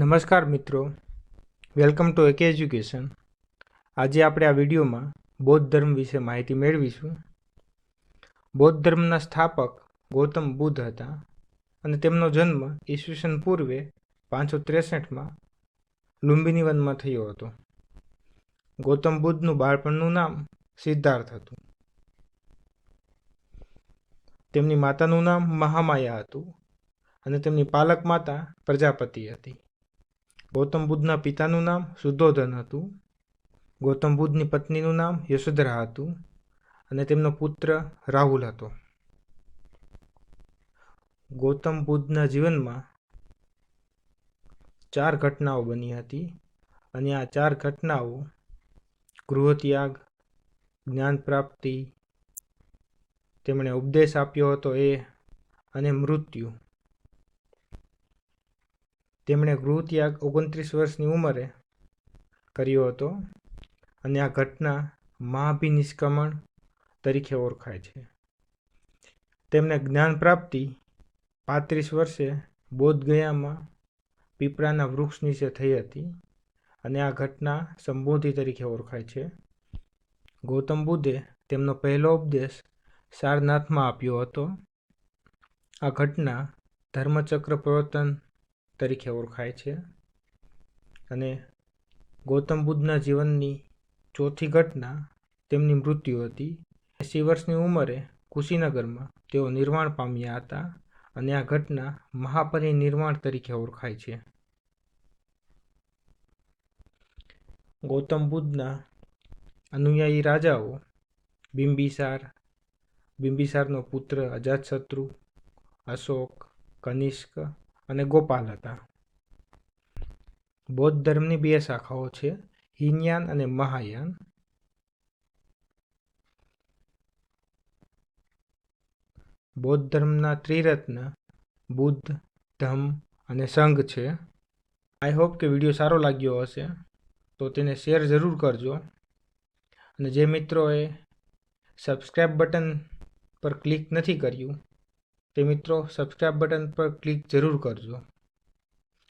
નમસ્કાર મિત્રો. Welcome to એકે એજ્યુકેશન આજે આપણે આ વિડીયોમાં બૌદ્ધ ધર્મ વિશે માહિતી મેળવીશું. બૌદ્ધ ધર્મના સ્થાપક ગૌતમ બુદ્ધ હતા અને તેમનો જન્મ ઈસવીસન પૂર્વે પાંચસો ત્રેસઠમાં લુંબિની વનમાં થયો હતો. ગૌતમ બુદ્ધનું બાળપણનું નામ સિદ્ધાર્થ હતું. તેમની માતાનું નામ મહામાયા હતું અને તેમની પાલક માતા પ્રજાપતિ હતી. ગૌતમ બુદ્ધના પિતાનું નામ સુદોધન હતું. ગૌતમ બુદ્ધની પત્નીનું નામ યશોધરા હતું અને તેમનો પુત્ર રાહુલ હતો. ગૌતમ બુદ્ધના જીવનમાં ચાર ઘટનાઓ બની હતી અને આ ચાર ઘટનાઓ ગૃહત્યાગ, જ્ઞાન પ્રાપ્તિ, તેમણે ઉપદેશ આપ્યો હતો એ અને મૃત્યુ તેમણે ગૃહત્યાગ ઓગણત્રીસ વર્ષની ઉંમરે કર્યો હતો અને આ ઘટના મહાભિનિષ્ક્રમણ તરીકે ઓળખાય છે. તેમને જ્ઞાન પ્રાપ્તિ પાંત્રીસ વર્ષે બોધ ગયામાં પીપળાના વૃક્ષ નીચે થઈ હતી અને આ ઘટના સંબોધિ તરીકે ઓળખાય છે. ગૌતમ બુદ્ધે તેમનો પહેલો ઉપદેશ સારનાથમાં આપ્યો હતો. આ ઘટના ધર્મચક્ર પ્રવર્તન તરીકે ઓળખાય છે. અને ગૌતમ બુદ્ધના જીવનની ચોથી ઘટના તેમની મૃત્યુ હતી. એંસી વર્ષની ઉંમરે કુશીનગરમાં તેઓ નિર્વાણ પામ્યા હતા અને આ ઘટના મહાપરિનિર્વાણ તરીકે ઓળખાય છે. ગૌતમ બુદ્ધના અનુયાયી રાજાઓ બિંબિસાર, બિંબિસારનો પુત્ર અજાતશત્રુ, અશોક, કનિષ્ક અને ગોપાલ હતા. બૌદ્ધ ધર્મની બે શાખાઓ છે, હિનયાન અને મહાયાન. બૌદ્ધ ધર્મના ત્રિરત્ન, બુદ્ધ ધમ અને સંઘ છે. આઈ હોપ કે વીડિયો સારો લાગ્યો હશે, તો તેને શેર જરૂર કરજો. અને જે મિત્રોએ સબસ્ક્રાઈબ બટન પર ક્લિક નથી કર્યું તે મિત્રો સબસ્ક્રાઈબ બટન પર ક્લિક જરૂર કરજો.